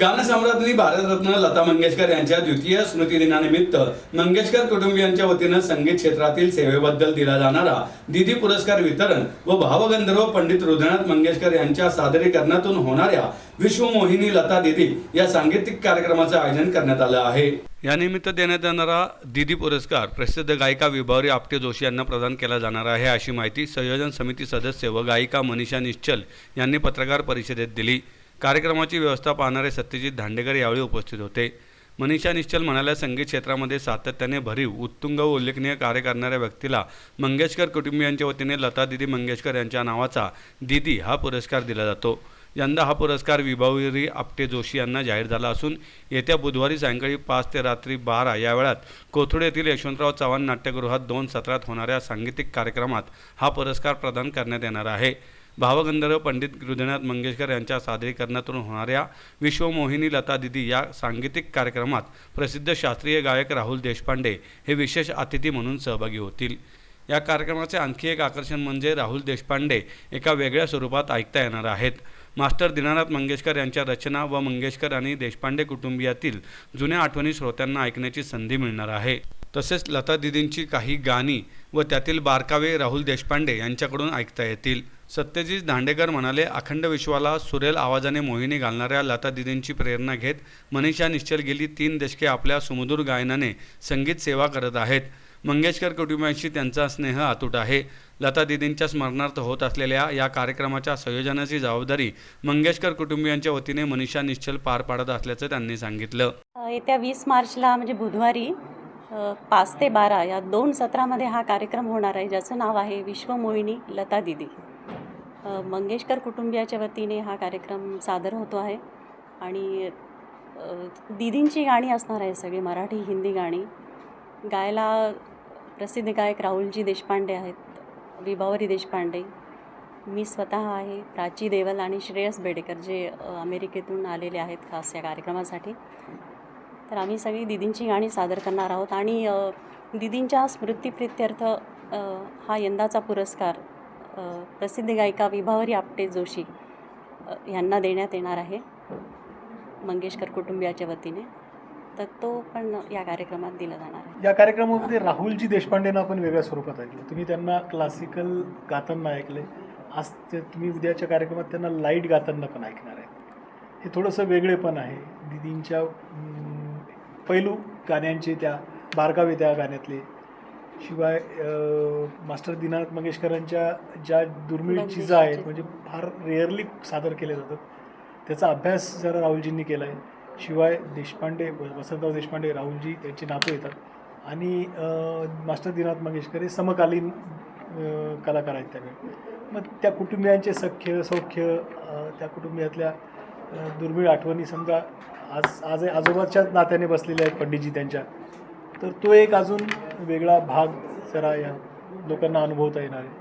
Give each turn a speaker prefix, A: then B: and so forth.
A: गानसम्राज्ञी भारतरत्न लता मंगेशकर यांच्या द्वितीय स्मृती दिनानिमित्त मंगेशकर कुटुंबियांच्या वतीनं संगीत क्षेत्रातील सेवेबद्दल दिला जाणारा दिदी पुरस्कार वितरण व भावगंधर्व पंडित हृदयनाथ मंगेशकर यांच्या सादरीकरणातून होणाऱ्या विश्वमोहिनी लता दिदी या सांगीतिक कार्यक्रमाचं आयोजन करण्यात आलं आहे. यानिमित्त देण्यात येणारा दिदी पुरस्कार प्रसिद्ध गायिका विभावरी आपटे जोशी यांना प्रदान केला जाणार आहे अशी माहिती संयोजन समिती सदस्य व गायिका मनीषा निश्चल यांनी पत्रकार परिषदेत दिली. कार्यक्रमाची व्यवस्था पाहणारे सत्यजित धांडेकर यावेळी उपस्थित होते. मनीषा निश्चल म्हणाल्या संगीत क्षेत्रामध्ये सातत्याने भरीव उत्तुंग व उल्लेखनीय कार्य करणाऱ्या व्यक्तीला मंगेशकर कुटुंबियांच्या वतीने लता दिदी मंगेशकर यांच्या नावाचा दिदी हा पुरस्कार दिला जातो. यंदा हा पुरस्कार विभावरी आपटे जोशी यांना जाहीर झाला असून येत्या बुधवारी सायंकाळी पाच ते रात्री बारा या वेळात कोथरूड येथील यशवंतराव चव्हाण नाट्यगृहात दोन सत्रात होणाऱ्या सांगीतिक कार्यक्रमात हा पुरस्कार प्रदान करण्यात येणार आहे. भावगंधर्व पंडित हृदयनाथ मंगेशकर यांच्या सादरीकरणातून होणाऱ्या विश्वमोहिनी लता दिदी या सांगीतिक कार्यक्रमात प्रसिद्ध शास्त्रीय गायक राहुल देशपांडे हे विशेष अतिथी म्हणून सहभागी होतील. या कार्यक्रमाचे आणखी एक आकर्षण म्हणजे राहुल देशपांडे एका वेगळ्या स्वरूपात ऐकता येणार आहेत. मास्टर दीनानाथ मंगेशकर यांच्या रचना व मंगेशकर आणि देशपांडे कुटुंबियातील जुन्या आठवणी श्रोत्यांना ऐकण्याची संधी मिळणार आहे. तसेच लता दिदींची काही गाणी व त्यातील बारकावे राहुल देशपांडे यांच्याकडून ऐकता येतील. सत्यजित दांडेकर म्हणाले अखंड विश्वाला सुरेल आवाजाने मोहिनी घालणाऱ्या लता दिदींची प्रेरणा घेत मनीषा निश्चल गेली तीन दशके आपल्या सुमधुर गायनाने संगीत सेवा करत आहेत. मंगेशकर कुटुंबियांशी त्यांचा स्नेह अतूट आहे. लता दिदींच्या स्मरणार्थ होत असलेल्या या कार्यक्रमाच्या संयोजनाची जबाबदारी मंगेशकर कुटुंबियांच्या वतीने मनीषा निश्चल पार पाडत असल्याचं त्यांनी सांगितलं.
B: येत्या वीस मार्चला म्हणजे बुधवारी पाच ते बारा या दोन सत्रामध्ये हा कार्यक्रम होणार आहे ज्याचं नाव आहे विश्वमोहिनी लता दिदी. मंगेशकर कुटुंबियाच्या वतीने हा कार्यक्रम सादर होतो आहे. आणि दिदींची गाणी असणार आहे सगळी मराठी हिंदी गाणी. गायला प्रसिद्ध गायक राहुलजी देशपांडे आहेत विभावरी देशपांडे. मी स्वतः आहे प्राची देवल आणि श्रेयस बेडेकर जे अमेरिकेतून आलेले आहेत खास या कार्यक्रमासाठी. तर आम्ही सगळी दिदींची गाणी सादर करणार आहोत. आणि दिदींच्या स्मृतीप्रित्यर्थ हा यंदाचा पुरस्कार प्रसिद्ध गायिका विभावरी आपटे जोशी ह्यांना यांना देण्यात येणार आहे. मंगेशकर कुटुंबियाच्या वतीने. तर तो पण या कार्यक्रमात दिला जाणार आहे.
C: या कार्यक्रमामध्ये राहुलजी देशपांडेंना आपण वेगळ्या स्वरूपात ऐकलं. तुम्ही त्यांना क्लासिकल गाताना ऐकले. आज ते तुम्ही उद्याच्या कार्यक्रमात त्यांना लाइट गाताना पण ऐकणार आहे हे थोडंसं वेगळेपण आहे. दिदींच्या पैलू गाण्यांचे त्या बारकावे त्या गाण्यातले शिवाय मास्टर दिनानाथ मंगेशकरांच्या ज्या दुर्मिळ चीजं आहेत म्हणजे फार रेअरली सादर केले जातात त्याचा अभ्यास जरा राहुलजींनी केला आहे शिवाय देशपांडे वसंतराव देशपांडे राहुलजी त्यांचे नातं येतात. आणि मास्टर दिनाथ मंगेशकर हे समकालीन कलाकार आहेत त्यावेळी. मग त्या कुटुंबियांचे सख्य सौख्य त्या कुटुंबियातल्या दुर्मिळ आठवणी समजा आज आज आजोबाच्याच नात्याने बसलेले आहेत पंडितजी त्यांच्या. तर तो एक अजून वेगळा भाग जरा या लोकांना अनुभवता येणार आहे.